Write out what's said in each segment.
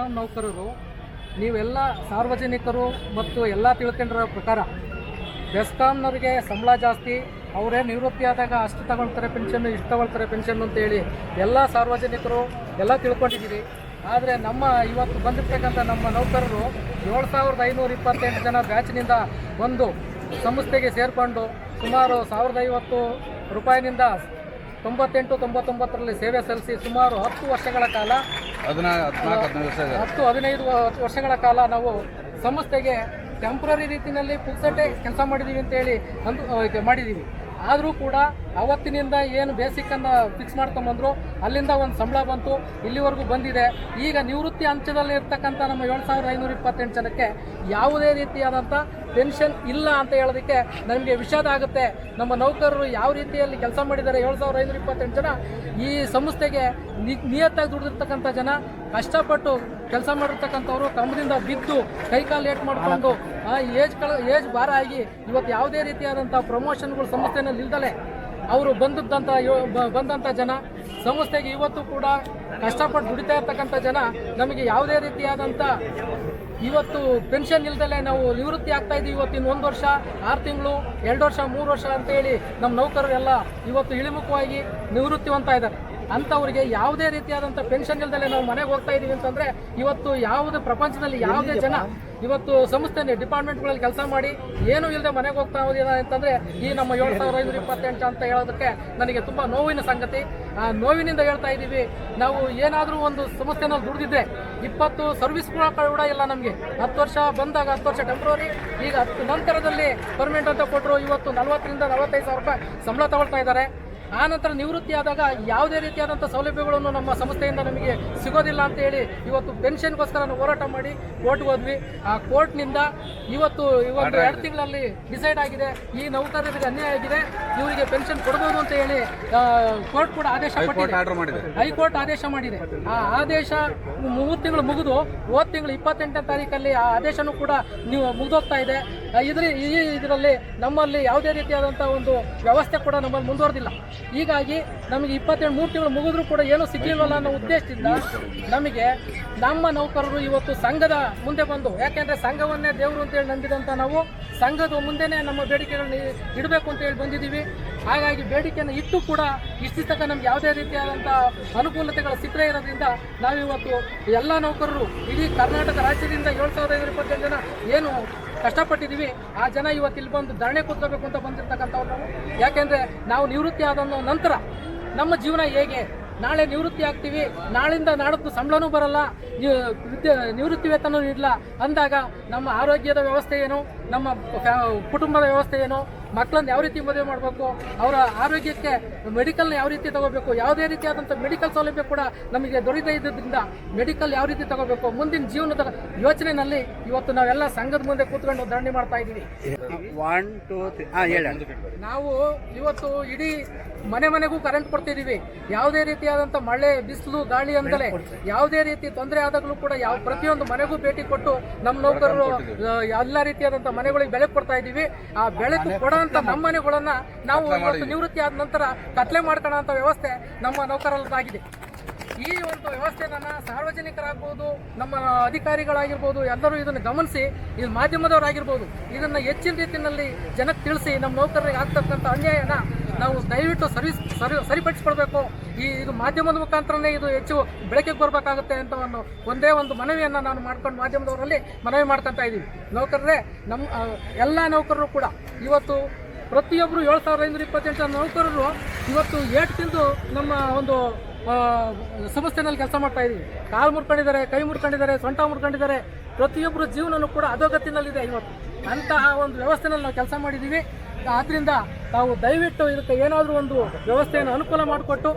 ಬೆಸ್ಕಾಂ ನೌಕರರು, ನೀವೆಲ್ಲ ಸಾರ್ವಜನಿಕರು ಮತ್ತು ಎಲ್ಲ ತಿಳ್ಕೊಂಡಿರೋ ಪ್ರಕಾರ ಬೆಸ್ಕಾಂನವ್ರಿಗೆ ಸಂಬಳ ಜಾಸ್ತಿ, ಅವರೇ ನಿವೃತ್ತಿ ಆದಾಗ ಅಷ್ಟು ತಗೊಳ್ತಾರೆ ಪೆನ್ಷನ್ ಇಷ್ಟು ತಗೊಳ್ತಾರೆ ಪೆನ್ಷನ್ ಅಂತೇಳಿ ಎಲ್ಲ ಸಾರ್ವಜನಿಕರು ಎಲ್ಲ ತಿಳ್ಕೊಂಡಿದ್ದೀರಿ. ಆದರೆ ನಮ್ಮ ಇವತ್ತು ಬಂದಿರ್ತಕ್ಕಂಥ ನಮ್ಮ ನೌಕರರು ಏಳು ಸಾವಿರದ ಐನೂರ ಇಪ್ಪತ್ತೆಂಟು ಜನ ಬ್ಯಾಚ್ನಿಂದ ಬಂದು ಸಂಸ್ಥೆಗೆ ಸೇರಿಕೊಂಡು ಸುಮಾರು ಸಾವಿರದ ಐವತ್ತು ರೂಪಾಯಿನಿಂದ ತೊಂಬತ್ತೆಂಟು ತೊಂಬತ್ತೊಂಬತ್ತರಲ್ಲಿ ಸೇವೆ ಸಲ್ಲಿಸಿ ಸುಮಾರು ಹತ್ತು ವರ್ಷಗಳ ಕಾಲ ಹದಿನೈದು ಹತ್ತು ಹದಿನೈದು ವ- ವರ್ಷಗಳ ಕಾಲ ನಾವು ಸಂಸ್ಥೆಗೆ ಟೆಂಪ್ರರಿ ರೀತಿಯಲ್ಲಿ ಪುಕ್ಸಟ್ಟೆ ಕೆಲಸ ಮಾಡಿದ್ದೀವಿ ಅಂತೇಳಿ ಅಂದು ಮಾಡಿದ್ದೀವಿ ಆದರೂ ಕೂಡ ಅವತ್ತಿನಿಂದ ಏನು ಬೇಸಿಕ್ಕನ್ನು ಫಿಕ್ಸ್ ಮಾಡ್ಕೊಂಬಂದ್ರು, ಅಲ್ಲಿಂದ ಒಂದು ಸಂಬಳ ಬಂತು, ಇಲ್ಲಿವರೆಗೂ ಬಂದಿದೆ. ಈಗ ನಿವೃತ್ತಿ ಅಂಚದಲ್ಲಿ ಇರ್ತಕ್ಕಂಥ ನಮ್ಮ ಏಳು ಸಾವಿರದ ಐನೂರ ಇಪ್ಪತ್ತೆಂಟು ಜನಕ್ಕೆ ಯಾವುದೇ ರೀತಿಯಾದಂಥ ಪೆನ್ಷನ್ ಇಲ್ಲ ಅಂತ ಹೇಳೋದಕ್ಕೆ ನಮಗೆ ವಿಷಾದ ಆಗುತ್ತೆ. ನಮ್ಮ ನೌಕರರು ಯಾವ ರೀತಿಯಲ್ಲಿ ಕೆಲಸ ಮಾಡಿದ್ದಾರೆ ಏಳು ಸಾವಿರದ ಐನೂರ ಇಪ್ಪತ್ತೆಂಟು ಜನ, ಈ ಸಂಸ್ಥೆಗೆ ನಿಯತ್ತಾಗಿ ದುಡಿದಿರ್ತಕ್ಕಂಥ ಜನ ಕಷ್ಟಪಟ್ಟು ಕೆಲಸ ಮಾಡಿರ್ತಕ್ಕಂಥವ್ರು ತಮ್ಮದಿಂದ ಬಿದ್ದು ಕೈಕಾಲು ಏಟ್ ಮಾಡಿಕೊಂಡು ಏಜ್ ಕಳ, ಏಜ್ ಭಾರ ಆಗಿ ಇವತ್ತು ಯಾವುದೇ ರೀತಿಯಾದಂಥ ಪ್ರಮೋಷನ್ಗಳು ಸಂಸ್ಥೆನಲ್ಲಿ ಇಲ್ದಲೆ ಅವರು ಬಂದದ್ದಂಥ ಬಂದಂಥ ಜನ, ಸಂಸ್ಥೆಗೆ ಇವತ್ತು ಕೂಡ ಕಷ್ಟಪಟ್ಟು ದುಡಿತಾ ಇರ್ತಕ್ಕಂಥ ಜನ, ನಮಗೆ ಯಾವುದೇ ರೀತಿಯಾದಂಥ ಇವತ್ತು ಪೆನ್ಷನ್ ಇಲ್ದಲೆ ನಾವು ನಿವೃತ್ತಿ ಆಗ್ತಾ ಇದ್ದೀವಿ ಇವತ್ತಿನ ಒಂದು ವರ್ಷ, ಆರು ತಿಂಗಳು, ಎರಡು ವರ್ಷ, ಮೂರು ವರ್ಷ ಅಂತೇಳಿ ನಮ್ಮ ನೌಕರರೆಲ್ಲ ಇವತ್ತು ಇಳಿಮುಖವಾಗಿ ನಿವೃತ್ತಿ ಹೊಂತಾ ಇದ್ದಾರೆ. ಅಂಥವ್ರಿಗೆ ಯಾವುದೇ ರೀತಿಯಾದಂಥ ಪೆನ್ಷನ್ ಇಲ್ದಲೆ ನಾವು ಮನೆಗೆ ಹೋಗ್ತಾ ಇದ್ದೀವಿ ಅಂತಂದರೆ ಇವತ್ತು ಯಾವುದೇ ಪ್ರಪಂಚದಲ್ಲಿ ಯಾವುದೇ ಜನ ಇವತ್ತು ಸಂಸ್ಥೆ ಡಿಪಾರ್ಟ್ಮೆಂಟ್ಗಳಲ್ಲಿ ಕೆಲಸ ಮಾಡಿ ಏನೂ ಇಲ್ಲದೆ ಮನೆಗೆ ಹೋಗ್ತಾ ಹೋದಿದ್ದಾರೆ ಅಂತಂದರೆ ಈ ನಮ್ಮ ಏಳು ಸಾವಿರದ ಐನೂರ ಇಪ್ಪತ್ತೆಂಟು ಅಂತ ಹೇಳೋದಕ್ಕೆ ನನಗೆ ತುಂಬ ನೋವಿನ ಸಂಗತಿ. ಆ ನೋವಿನಿಂದ ಹೇಳ್ತಾ ಇದ್ದೀವಿ ನಾವು ಏನಾದರೂ ಒಂದು ಸಂಸ್ಥೆನಲ್ಲಿ ದುಡಿದಿದ್ರೆ ಇಪ್ಪತ್ತು ಸರ್ವಿಸ್ ಕೂಡ ಇಲ್ಲ ನಮಗೆ. ಹತ್ತು ವರ್ಷ ಬಂದಾಗ ಹತ್ತು ವರ್ಷ ಟೆಂಪ್ರವರಿ ಈಗ ಹತ್ತು ನಂತರದಲ್ಲಿ ಪರ್ಮನೆಂಟ್ ಅಂತ ಕೊಟ್ಟರು ಇವತ್ತು ನಲವತ್ತರಿಂದ ನಲವತ್ತೈದು ಸಾವಿರ ರೂಪಾಯಿ ಸಂಬಳ ತಗೊಳ್ತಾ ಇದ್ದಾರೆ. ಆ ನಂತರ ನಿವೃತ್ತಿ ಆದಾಗ ಯಾವುದೇ ರೀತಿಯಾದಂಥ ಸೌಲಭ್ಯಗಳನ್ನು ನಮ್ಮ ಸಂಸ್ಥೆಯಿಂದ ನಮಗೆ ಸಿಗೋದಿಲ್ಲ ಅಂತ ಹೇಳಿ ಇವತ್ತು ಪೆನ್ಷನ್ಗೋಸ್ಕರ ನಾವು ಹೋರಾಟ ಮಾಡಿ ಕೋರ್ಟ್ಗೆ ಹೋದ್ವಿ. ಆ ಕೋರ್ಟ್ನಿಂದ ಇವತ್ತು ಇವತ್ತು ಎರಡು ತಿಂಗಳಲ್ಲಿ ಡಿಸೈಡ್ ಆಗಿದೆ. ಈ ನೌಕರರಿಗೆ ಅನ್ಯಾಯ ಆಗಿದೆ. ಇವರಿಗೆ ಪೆನ್ಷನ್ ಕೊಡಬಹುದು ಅಂತ ಹೇಳಿ ಕೋರ್ಟ್ ಕೂಡ ಆದೇಶ ಕೋರ್ಟ್ ಮಾಡಿದೆ. ಹೈಕೋರ್ಟ್ ಆದೇಶ ಮಾಡಿದೆ. ಆ ಆದೇಶ ಮೂರು ತಿಂಗಳು ಮುಗಿದು ಹೋದ ತಿಂಗಳು ಇಪ್ಪತ್ತೆಂಟನೇ ತಾರೀಕಲ್ಲಿ ಆ ಆದೇಶನೂ ಕೂಡ ನೀವು ಮುಗಿದೋಗ್ತಾ ಇದೆ. ಇದರಲ್ಲಿ ಇದ್ರ ಈ ಇದರಲ್ಲಿ ನಮ್ಮಲ್ಲಿ ಯಾವುದೇ ರೀತಿಯಾದಂಥ ಒಂದು ವ್ಯವಸ್ಥೆ ಕೂಡ ನಮ್ಮಲ್ಲಿ ಮುಂದುವರೆದಿಲ್ಲ. ಹೀಗಾಗಿ ನಮಗೆ ಇಪ್ಪತ್ತೆರಡು, ಮೂರು ತಿಂಗಳು ಮುಗಿದ್ರೂ ಕೂಡ ಏನೂ ಸಿಗಲಿಲ್ಲ ಅನ್ನೋ ಉದ್ದೇಶದಿಂದ ನಮಗೆ ನಮ್ಮ ನೌಕರರು ಇವತ್ತು ಸಂಘದ ಮುಂದೆ ಬಂದು, ಯಾಕೆಂದರೆ ಸಂಘವನ್ನೇ ದೇವರು ಅಂತೇಳಿ ನಂಬಿದಂಥ ನಾವು ಸಂಘದ ಮುಂದೆನೇ ನಮ್ಮ ಬೇಡಿಕೆಗಳನ್ನ ಇಡಬೇಕು ಅಂತ ಹೇಳಿ ಬಂದಿದ್ದೀವಿ. ಹಾಗಾಗಿ ಬೇಡಿಕೆಯನ್ನು ಇಟ್ಟು ಕೂಡ ಇಷ್ಟು ತನಕ ನಮ್ಗೆ ಯಾವುದೇ ರೀತಿಯಾದಂಥ ಅನುಕೂಲತೆಗಳು ಸಿಕ್ಕದೇ ಇರೋದ್ರಿಂದ ನಾವಿವತ್ತು ಎಲ್ಲ ನೌಕರರು ಇಡೀ ಕರ್ನಾಟಕ ರಾಜ್ಯದಿಂದ ಏಳು ಸಾವಿರದ ಇಪ್ಪತ್ತೆಂಟು ಜನ ಏನು ಕಷ್ಟಪಟ್ಟಿದ್ದೀವಿ. ಆ ಜನ ಇವತ್ತು ಇಲ್ಲಿ ಬಂದು ಧರಣಿ ಕೂತ್ಕೋಬೇಕು ಅಂತ ಬಂದಿರ್ತಕ್ಕಂಥವ್ರು ನಾವು. ಯಾಕೆಂದರೆ ನಾವು ನಿವೃತ್ತಿ ಆದ ನಂತರ ನಮ್ಮ ಜೀವನ ಹೇಗೆ? ನಾಳೆ ನಿವೃತ್ತಿ ಆಗ್ತೀವಿ. ನಾಳಿಂದ ನಾಡದ್ದು ಸಂಬಳನೂ ಬರಲ್ಲ. ನಿವೃತ್ತಿ ವೇತನೂ ಇಲ್ಲ ಅಂದಾಗ ನಮ್ಮ ಆರೋಗ್ಯದ ವ್ಯವಸ್ಥೆ ಏನು? ನಮ್ಮ ಕುಟುಂಬದ ವ್ಯವಸ್ಥೆ ಏನು? ಮಕ್ಕಳನ್ನ ಯಾವ ರೀತಿ ಮದುವೆ ಮಾಡಬೇಕು ಅವರ ಆರೋಗ್ಯಕ್ಕೆ ಮೆಡಿಕಲ್ನ ಯಾವ ರೀತಿ ತಗೋಬೇಕು ಯಾವುದೇ ರೀತಿಯಾದಂಥ ಮೆಡಿಕಲ್ ಸೌಲಭ್ಯ ಕೂಡ ನಮಗೆ ದೊರೀತಾ ಇದ್ದರಿಂದ ಮೆಡಿಕಲ್ ಯಾವ ರೀತಿ ತಗೋಬೇಕು ಮುಂದಿನ ಜೀವನದ ಯೋಚನೆಯಲ್ಲಿ ಇವತ್ತು ನಾವೆಲ್ಲ ಸಂಘದ ಮುಂದೆ ಕೂತ್ಕೊಂಡು ಧರಣಿ ಮಾಡ್ತಾ ಇದ್ದೀವಿ. ನಾವು ಇವತ್ತು ಇಡೀ ಮನೆ ಮನೆಗೂ ಕರೆಂಟ್ ಕೊಡ್ತಿದ್ದೀವಿ ಯಾವುದೇ ರೀತಿಯಾದಂಥ ಮಳೆ ಬಿಸಿಲು ಗಾಳಿ ಅಂದಲೇ ಯಾವುದೇ ರೀತಿ ತೊಂದರೆ ಆದಾಗಲೂ ಕೂಡ ಯಾವ ಪ್ರತಿಯೊಂದು ಮನೆಗೂ ಭೇಟಿ ಕೊಟ್ಟು ನಮ್ಮ ನೌಕರರು ಎಲ್ಲ ರೀತಿಯಾದಂಥ ಮನೆಗಳಿಗೆ ಬೆಳಕು ಕೊಡ್ತಾ ಇದ್ದೀವಿ. ಆ ಬೆಳಕು ಕೊಡೋಂಥ ನಮ್ಮ ಮನೆಗಳನ್ನ ನಾವು ಇವತ್ತು ನಿವೃತ್ತಿ ಆದ ನಂತರ ಕತ್ಲೆ ಮಾಡ್ಕೊಳ್ಳೋಂಥ ವ್ಯವಸ್ಥೆ ನಮ್ಮ ನೌಕರರದ್ದಾಗಿದೆ. ಈ ಒಂದು ವ್ಯವಸ್ಥೆನ ಸಾರ್ವಜನಿಕರಾಗ್ಬೋದು ನಮ್ಮ ಅಧಿಕಾರಿಗಳಾಗಿರ್ಬೋದು ಎಲ್ಲರೂ ಇದನ್ನು ಗಮನಿಸಿ ಇದು ಮಾಧ್ಯಮದವರಾಗಿರ್ಬೋದು ಇದನ್ನು ಹೆಚ್ಚಿನ ರೀತಿಯಲ್ಲಿ ಜನಕ್ಕೆ ತಿಳಿಸಿ ನಮ್ಮ ನೌಕರರಿಗೆ ಆಗ್ತಕ್ಕಂಥ ಅನ್ಯಾಯನ ನಾವು ದಯವಿಟ್ಟು ಸರಿ ಸರಿ ಸರಿಪಡಿಸ್ಕೊಳ್ಬೇಕು. ಈ ಇದು ಮಾಧ್ಯಮದ ಮುಖಾಂತರನೇ ಇದು ಹೆಚ್ಚು ಬೆಳಕಿಗೆ ಬರಬೇಕಾಗುತ್ತೆ ಅಂತ ಒಂದು ಒಂದೇ ಒಂದು ಮನವಿಯನ್ನು ನಾನು ಮಾಡ್ಕೊಂಡು ಮಾಧ್ಯಮದವರಲ್ಲಿ ಮನವಿ ಮಾಡ್ಕೊತಾ ಇದ್ದೀವಿ ನೌಕರರೇ ನಮ್ಮ ಎಲ್ಲ ನೌಕರರು ಕೂಡ ಇವತ್ತು ಪ್ರತಿಯೊಬ್ಬರು ಏಳು ಸಾವಿರದ ಐನೂರ ಇಪ್ಪತ್ತೆಂಟು ನೌಕರರು ಇವತ್ತು ಏಟು ತಿಂದು ನಮ್ಮ ಒಂದು ಸಮಸ್ಯೆನಲ್ಲಿ ಕೆಲಸ ಮಾಡ್ತಾ ಇದ್ದೀವಿ. ಕಾಲು ಮುರ್ಕೊಂಡಿದ್ದಾರೆ, ಕೈ ಮುರ್ಕೊಂಡಿದ್ದಾರೆ, ಸೊಂಟ ಮುರ್ಕೊಂಡಿದ್ದಾರೆ. ಪ್ರತಿಯೊಬ್ಬರ ಜೀವನನೂ ಕೂಡ ಅಧೋಗತಿನಲ್ಲಿದೆ ಇವತ್ತು. ಅಂತಹ ಒಂದು ವ್ಯವಸ್ಥೆನಲ್ಲಿ ನಾವು ಕೆಲಸ ಮಾಡಿದ್ದೀವಿ. ಆದ್ದರಿಂದ ತಾವು ದಯವಿಟ್ಟು ಇದಕ್ಕೆ ಏನಾದರೂ ಒಂದು ವ್ಯವಸ್ಥೆಯನ್ನು ಅನುಕೂಲ ಮಾಡಿಕೊಟ್ಟು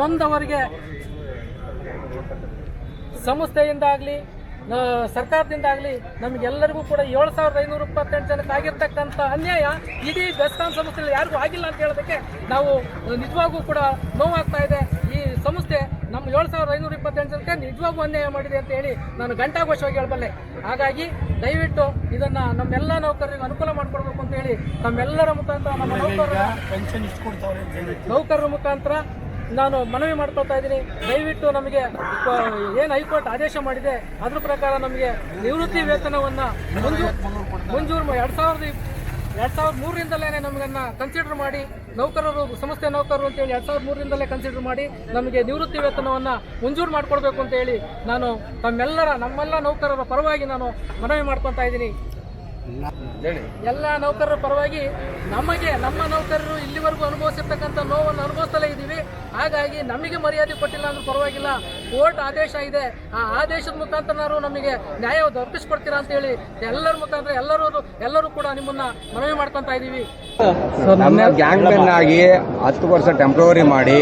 ನೊಂದವರಿಗೆ ಸಂಸ್ಥೆಯಿಂದಾಗಲಿ ಸರ್ಕಾರದಿಂದಾಗಲಿ ನಮಗೆಲ್ಲರಿಗೂ ಕೂಡ ಏಳು ಸಾವಿರದ ಐನೂರ ಇಪ್ಪತ್ತೆಂಟು ಜನಕ್ಕೆ ಆಗಿರ್ತಕ್ಕಂಥ ಅನ್ಯಾಯ ಇಡೀ ಬೆಸ್ಕಾಂ ಸಂಸ್ಥೆಯಲ್ಲಿ ಯಾರಿಗೂ ಆಗಿಲ್ಲ ಅಂತ ಹೇಳೋದಕ್ಕೆ ನಾವು ನಿಜವಾಗೂ ಕೂಡ ನೋವಾಗ್ತಾ ಇದೆ. ಸಂಸ್ಥೆ ನಮ್ಮ ಏಳು ಸಾವಿರದ ಐನೂರ ಇಪ್ಪತ್ತೆಂಟು ಜನಕ್ಕೆ ನಿಜವಾಗೂ ಅನ್ಯಾಯ ಮಾಡಿದೆ ಅಂತ ಹೇಳಿ ನಾನು ಘಂಟಾಘೋಷವಾಗಿ ಹೇಳಬಲ್ಲೆ. ಹಾಗಾಗಿ ದಯವಿಟ್ಟು ಇದನ್ನು ನಮ್ಮೆಲ್ಲ ನೌಕರರಿಗೆ ಅನುಕೂಲ ಮಾಡಿಕೊಡ್ಬೇಕು ಅಂತ ಹೇಳಿ ನಮ್ಮೆಲ್ಲರ ಮುಖಾಂತರ ನಮ್ಮ ನೌಕರರ ಪೆನ್ಷನ್ ನೌಕರರ ಮುಖಾಂತರ ನಾನು ಮನವಿ ಮಾಡ್ಕೊಳ್ತಾ ಇದ್ದೀನಿ. ದಯವಿಟ್ಟು ನಮಗೆ ಏನು ಹೈಕೋರ್ಟ್ ಆದೇಶ ಮಾಡಿದೆ ಅದ್ರ ಪ್ರಕಾರ ನಮಗೆ ನಿವೃತ್ತಿ ವೇತನವನ್ನ ಮಂಜೂರು ಮಂಜೂರು ಎರಡು ಸಾವಿರದ ಎರಡು ಸಾವಿರದ ಮೂರರಿಂದಲೇ ನಮಗನ್ನ ಕನ್ಸಿಡರ್ ಮಾಡಿ ನೌಕರರು ಸಂಸ್ಥೆ ನೌಕರರು ಅಂತೇಳಿ ಎರಡು ಸಾವಿರದ ಮೂರರಿಂದಲೇ ಕನ್ಸಿಡರ್ ಮಾಡಿ ನಮಗೆ ನಿವೃತ್ತಿ ವೇತನವನ್ನು ಮಂಜೂರು ಮಾಡಿಕೊಡ್ಬೇಕು ಅಂತ ಹೇಳಿ ನಾನು ತಮ್ಮೆಲ್ಲರ ನಮ್ಮೆಲ್ಲ ನೌಕರರ ಪರವಾಗಿ ನಾನು ಮನವಿ ಮಾಡ್ಕೊತಾ ಇದ್ದೀನಿ. ಹೇಳಿ. ಎಲ್ಲ ನೌಕರರ ಪರವಾಗಿ ನಮಗೆ ನಮ್ಮ ನೌಕರರು ಇಲ್ಲಿವರೆಗೂ ಅನುಭವಿಸಿರ್ತಕ್ಕಂಥ ನೋವನ್ನು ಅನುಭವಿಸ್ತಲೇ ಇದ್ದೀವಿ. ಹಾಗಾಗಿ ನಮಗೆ ಮರ್ಯಾದೆ ಕೊಟ್ಟಿಲ್ಲ ಅಂದ್ರೆ ಪರವಾಗಿಲ್ಲ. ಕೋರ್ಟ್ ಆದೇಶ ಇದೆ. ಆ ಆದೇಶದ ಮುಖಾಂತರ ನಮಗೆ ನ್ಯಾಯ ದೊರಕಿಸ್ಕೊಡ್ತೀರಾ ಅಂತ ಹೇಳಿ ಎಲ್ಲರ ಮುಖಾಂತರ ಎಲ್ಲರೂ ಎಲ್ಲರೂ ಕೂಡ ನಿಮ್ಮನ್ನ ಮನವಿ ಮಾಡ್ಕೊತಾ ಇದ್ದೀವಿ. ನಮ್ಮ ಗ್ಯಾಂಗ್ ಮೆನ್ ಆಗಿ ಹತ್ತು ವರ್ಷ ಟೆಂಪ್ರವರಿ ಮಾಡಿ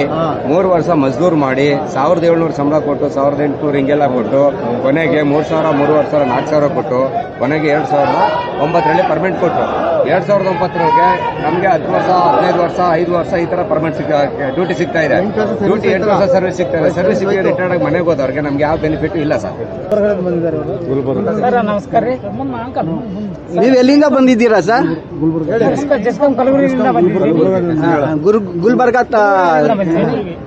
ಮೂರು ವರ್ಷ ಮಜ್ದೂರ್ ಮಾಡಿ ಸಾವಿರದ ಏಳ್ನೂರು ಸಂಬಳ ಕೊಟ್ಟು ಸಾವಿರದ ಎಂಟುನೂರು ಹಿಂಗೆಲ್ಲ ಕೊಟ್ಟು ಕೊನೆಗೆ ಮೂರು ಸಾವಿರ ಮೂರುವರೆ ಸಾವಿರ ನಾಲ್ಕು ಸಾವಿರ ಕೊಟ್ಟು ಕೊನೆಗೆ ಎರಡು ಸಾವಿರದ ಒಂಬತ್ತರಲ್ಲಿ ಪರ್ಮೆಂಟ್ ಕೊಟ್ಟು ಎರಡು ಸಾವಿರದ ಒಂಬತ್ತರೊಳಗೆ ನಮಗೆ ಹತ್ತು ವರ್ಷ ಹದಿನೈದು ವರ್ಷ ಐದು ವರ್ಷ ಈ ಥರ ಪರ್ಮೆಂಟ್ ಸಿಗ್ತಾ ಡ್ಯೂಟಿ ಸಿಗ್ತಾ ಇದೆ. ಡ್ಯೂಟಿ ಎಂಟು ವರ್ಷ ಸರ್ವಿಸ್ ಸಿಗ್ತಾ ಇದೆ. ಸರ್ವಿಸ್ ಸಿಕ್ಕಿ ರಿಟೈರ್ಡ್ ಆಗಿ ಮನೆಗೆ ಹೋದವ್ರಿಗೆ ನಮ್ಗೆ ಯಾವ ಬೆನಿಫಿಟ್ ಇಲ್ಲ ಸರ್. ಸರ್ ನಮಸ್ಕಾರ ರೀ. ನೀವು ಎಲ್ಲಿಂದ ಬಂದಿದ್ದೀರಾ ಸರ್? ಜಸ್ಕಾಂ ಕಲಬುರಗಿಯಿಂದ ಬಂದಿದ್ದೀವಿ. ಗುರು ಗುಲ್ಬರ್ಗ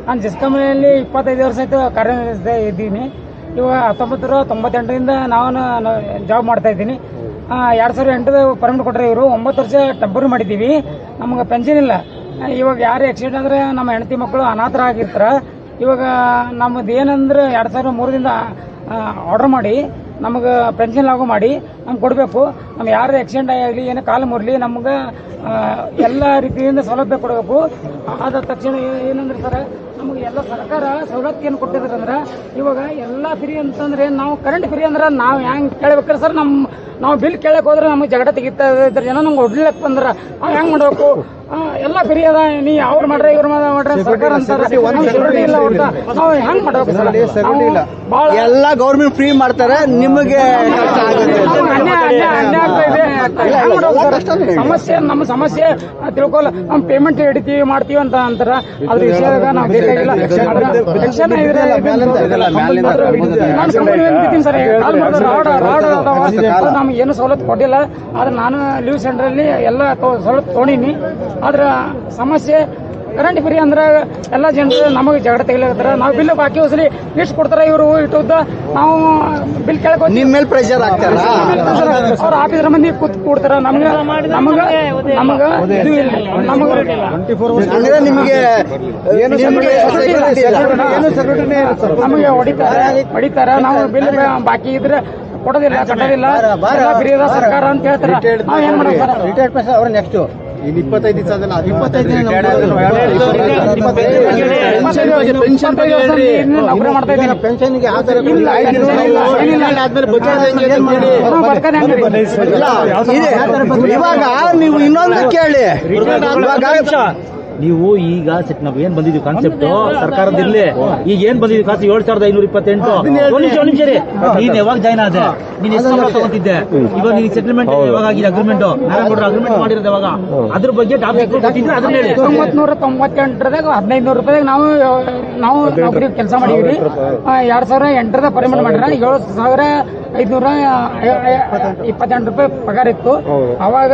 ನಾನು ಜಸ್ಕಾಂನಲ್ಲಿ ಇಪ್ಪತ್ತೈದು ವರ್ಷ ಆಯ್ತು ಕಾರ್ಯನಿರ್ವಹಿಸ್ತಾ ಇದ್ದೀನಿ. ಇವಾಗ ಹತ್ತೊಂಬತ್ತರ ತೊಂಬತ್ತೆಂಟರಿಂದ ನಾನು ಜಾಬ್ ಮಾಡ್ತಾ ಇದ್ದೀನಿ. ಎರಡು ಸಾವಿರದ ಎಂಟು ಪರ್ಮಿಟ್ ಕೊಟ್ಟರೆ ಇವರು ಒಂಬತ್ತು ವರ್ಷ ಟಬ್ಬರ್ ಮಾಡಿದ್ದೀವಿ. ನಮಗೆ ಪೆನ್ಷನ್ ಇಲ್ಲ. ಇವಾಗ ಯಾರು ಆಕ್ಸಿಡೆಂಟ್ ಅಂದರೆ ನಮ್ಮ ಹೆಂಡತಿ ಮಕ್ಕಳು ಅನಾಥರಾಗಿರ್ತಾರೆ ಇವಾಗ ನಮ್ಮದು ಏನಂದ್ರೆ ಎರಡು ಸಾವಿರದ ಮೂರರಿಂದ ಆರ್ಡರ್ ಮಾಡಿ. ನಮಗೆ ಪೆನ್ಷನ್ ಲಾಗು ಮಾಡಿ, ನಮ್ಗೆ ಕೊಡಬೇಕು. ನಮ್ಗೆ ಯಾರು ಆಕ್ಸಿಡೆಂಟ್ ಆಗಲಿ, ಏನೋ ಕಾಲು ಮುರಲಿ, ನಮ್ಗೆ ಎಲ್ಲ ರೀತಿಯಿಂದ ಸೌಲಭ್ಯ ಕೊಡಬೇಕು. ಆದ ತಕ್ಷಣ ಏನಂದ್ರೆ ಸರ್, ನಮಗೆ ಎಲ್ಲ ಸರ್ಕಾರ ಸವಲತ್ತು ಏನು ಕೊಟ್ಟಿದ್ರೆ ಅಂದ್ರೆ ಇವಾಗ ಎಲ್ಲ ಫ್ರೀ ಅಂತಂದ್ರೆ ನಾವು ಕರೆಂಟ್ ಫ್ರೀ ಅಂದ್ರೆ ನಾವು ಹೆಂಗೆ ಕೇಳ್ಬೇಕಾರೆ ಸರ್? ನಮ್ಮ ನಾವು ಬಿಲ್ ಕೇಳಕ್ಕೆ ಹೋದ್ರೆ ನಮಗೆ ಜಗಳ ತೆಗಿತಾ ಇದ್ರ ಜನ ನಮ್ಗೆ ಹೊಡ್ಲಿಕ್ಕೆ ಬಂದ್ರೆ, ನಾವು ಹೆಂಗೆ ಮಾಡಬೇಕು? ಎಲ್ಲ ಫ್ರೀ ಅದ ನೀ ಅವ್ರು ಮಾಡ್ರೆ ಇವ್ರ ಮಾಡ್ರೆ ಸರ್ಕಾರ ಅಂತಾರೆ ಇಲ್ಲ. ನಾವು ಹೆಂಗೆ ಮಾಡ್ಬೇಕು ಸರ್ ಎಲ್ಲ ಗೌರ್ಮೆಂಟ್ ಫ್ರೀ ಮಾಡ್ತಾರೆ ನಿಮಗೆ? ಸಮಸ್ಯೆ ನಮ್ಮ ಸಮಸ್ಯೆ ತಿಳ್ಕೊಲ್ಲ ನಮ್ ಪೇಮೆಂಟ್ ಹಿಡಿತೀವಿ ಮಾಡ್ತೀವಿ ಅಂತ ಅಂತಾರ ಅದ್ರ ವಿಷಯದಾಗ ನಾವು ಬೇಕಾಗಿಲ್ಲ ನಾನು ನಮ್ಗೆ ಏನು ಸವಲತ್ತು ಕೊಟ್ಟಿಲ್ಲ ಆದ್ರೆ ನಾನು ಲೀವ್ ಸೆಂಟ್ರಲ್ಲಿ ಎಲ್ಲ ತೊ- ಸವಲತ್ತು ತೊಗೊಂಡಿನಿ ಆದ್ರೆ ಸಮಸ್ಯೆ ಕರೆಂಟ್ ಫ್ರೀ ಅಂದ್ರೆ ಎಲ್ಲ ಜನರು ನಮಗೆ ಜಗಳ ತೆಗಿಲಾಗತ್ತಾರ ನಾವು ಬಿಲ್ ಬಾಕಿ ವಸೂಲಿ ಇಷ್ಟು ಕೊಡ್ತಾರ ಇವರು ಇಟ್ಟುದ್ದ ನಾವು ಬಿಲ್ ಕೇಳಕ್ ನಿಮ್ಮ ಮೇಲೆ ಪ್ರೆಷರ್ ಆಗ್ತಾರ ಅವ್ರ ಆಫೀಸರ್ ಮಂದಿ ಕೂತ್ ಕೊಡ್ತಾರ. ನಮ್ಗೆ ನಮಗ ನಮಗ ಇದು ಇಲ್ಲ. ನಮಗ ಅಂದ್ರೆ ನಿಮಗೆ ನಿಮಗೆ security ಇಲ್ಲ. ನಮಗೆ ಹೊಡಿತಾರೆ. ಹೊಡಿತಾರ. ನಾವು ಬಿಲ್ ಬಾಕಿ ಇದ್ರೆ ಕೊಡೋದಿಲ್ಲ ಕಟ್ಟೋದಿಲ್ಲ. ಎಲ್ಲ ಫ್ರೀ ಅದ ಸರ್ಕಾರ ಅಂತ ಹೇಳ್ತಾರೆ. ನಾವು ಏನ್ ಮಾಡ್ತಾರೆ ಅವ್ರ. ನೆಕ್ಸ್ಟ್ ಇನ್ನು ಇಪ್ಪತ್ತೈದು ದಿವಸ ಅದಲ್ಲ ಇಪ್ಪತ್ತೈದು ಪೆನ್ಷನ್ಗೆ ಯಾವ ತರ. ಆದ್ಮೇಲೆ ಹೆಂಗೆ ಇದೆ. ಇವಾಗ ನೀವು ಇನ್ನೊಂದು ಕೇಳಿ ಇವಾಗ ನೀವು ಈಗ ಸೆಟ್ ನಾವು ಏನ್ ಬಂದಿದ್ವಿ ಕಾನ್ಸೆಪ್ಟ್ ಸರ್ಕಾರದ ಇರ್ಲಿ. ಈಗ ಏನ್ ಬಂದಿದ್ವಿ ಕಾಸು ಏಳ್ ಸಾವಿರದ ಐನೂರ ಇಪ್ಪತ್ತೆಂಟು ನಿಮಿಷ ರೀ ನೀನ್ ಯಾವಾಗ ಜಾಯ್ನ್ ಆದೆ? ನೀನ್ ಎಷ್ಟು ಸಂಬಳ ತಗೊಂತಿದ್ದೆ? ಇವಾಗ ನೀನ್ ಸೆಟಲ್ಮೆಂಟ್ ಯಾವಾಗ ಆಗಿದೆ ಅಗ್ರಿಮೆಂಟ್ ನಾರಾಯಣಗೌಡರು ಅಗ್ರಿಮೆಂಟ್ ಮಾಡಿರೋದು ಯಾವಾಗ? ಅದ್ರ ಬಗ್ಗೆ ಟಾಪಿಕ್ ಕೊಟ್ಟಿದ್ರೆ ಅದನ್ನ ಹೇಳಿ. ತೊಂಬತ್ ನೂರ ತೊಂಬತ್ತೆಂಟರದಾಗ ಹದಿನೈದು ನೂರು ರೂಪಾಯಿದಾಗ ನಾವು ನಾವು ನೌಕರಿ ಕೆಲಸ ಮಾಡಿವ್ರಿ ಎರಡ್ ಸಾವಿರ ಎಂಟರದ ಪರಿಮಾಣ ಮಾಡಿರ ಏಳು ಸಾವಿರ ಐದ್ನೂರ ಇಪ್ಪತ್ತೆಂಟು ರೂಪಾಯಿ ಪಗಾರ ಇತ್ತು. ಅವಾಗ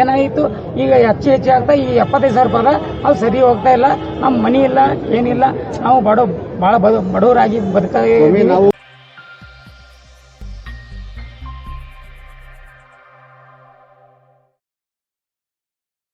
ಏನಾಯಿತು? ಈಗ ಹೆಚ್ಚು ಹೆಚ್ಚು ಆಗ್ತಾ ಈ ಎಪ್ಪತ್ತೈದು ಸಾವಿರ ಅದ ಅದು ಸರಿ ಹೋಗ್ತಾ ಇಲ್ಲ. ನಮ್ಮ ಮನಿ ಇಲ್ಲ ಏನಿಲ್ಲ. ನಾವು ಬಡ ಭಾಳ ಬಡವರಾಗಿ ಬದುಕ